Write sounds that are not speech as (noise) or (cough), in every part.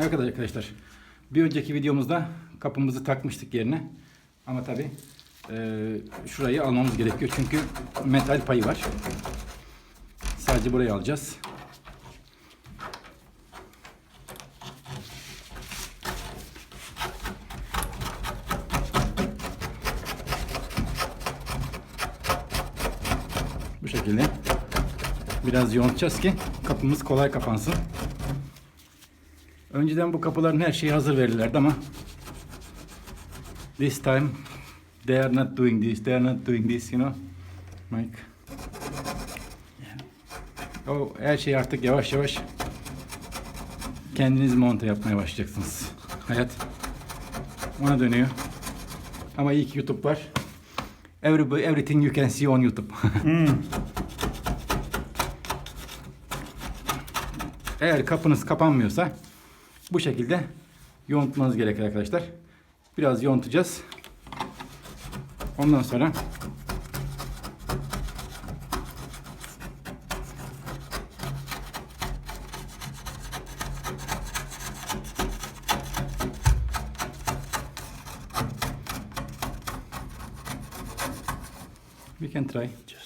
Evet arkadaşlar. Bir önceki videomuzda kapımızı takmıştık yerine. Ama tabi şurayı almamız gerekiyor. Çünkü metal payı var. Sadece burayı alacağız. Bu şekilde biraz yontacağız ki kapımız kolay kapansın. Önceden bu kapıların her şeyi hazır verirlerdi ama this time they are not doing this, they are not doing this, you know. Mike. O her şey artık yavaş yavaş kendiniz monte yapmaya başlayacaksınız. Hayat ona dönüyor. Ama iyi ki YouTube var. Everybody, everything you can see on YouTube. (laughs) Eğer kapınız kapanmıyorsa bu şekilde yontmanız gerekir arkadaşlar. Biraz yontacağız. Ondan sonra we can try. Just.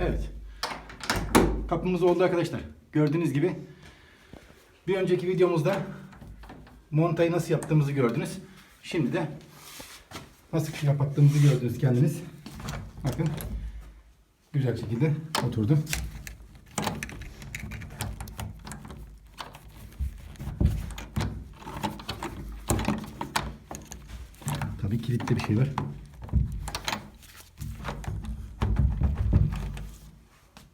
Evet. Kapımız oldu arkadaşlar. Gördüğünüz gibi bir önceki videomuzda montayı nasıl yaptığımızı gördünüz. Şimdi de nasıl kapattığımızı gördünüz kendiniz. Bakın. Güzel şekilde oturdu. Tabii kilitli bir şey var.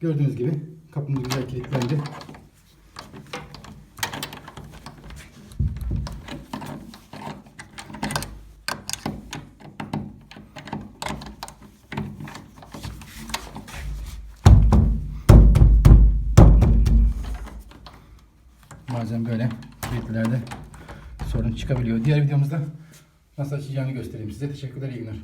Gördüğünüz gibi kapımız güzel kilitlendi. Bazen böyle kilitlerde sorun çıkabiliyor. Diğer videomuzda nasıl açacağını göstereyim size. Teşekkürler, iyi günler.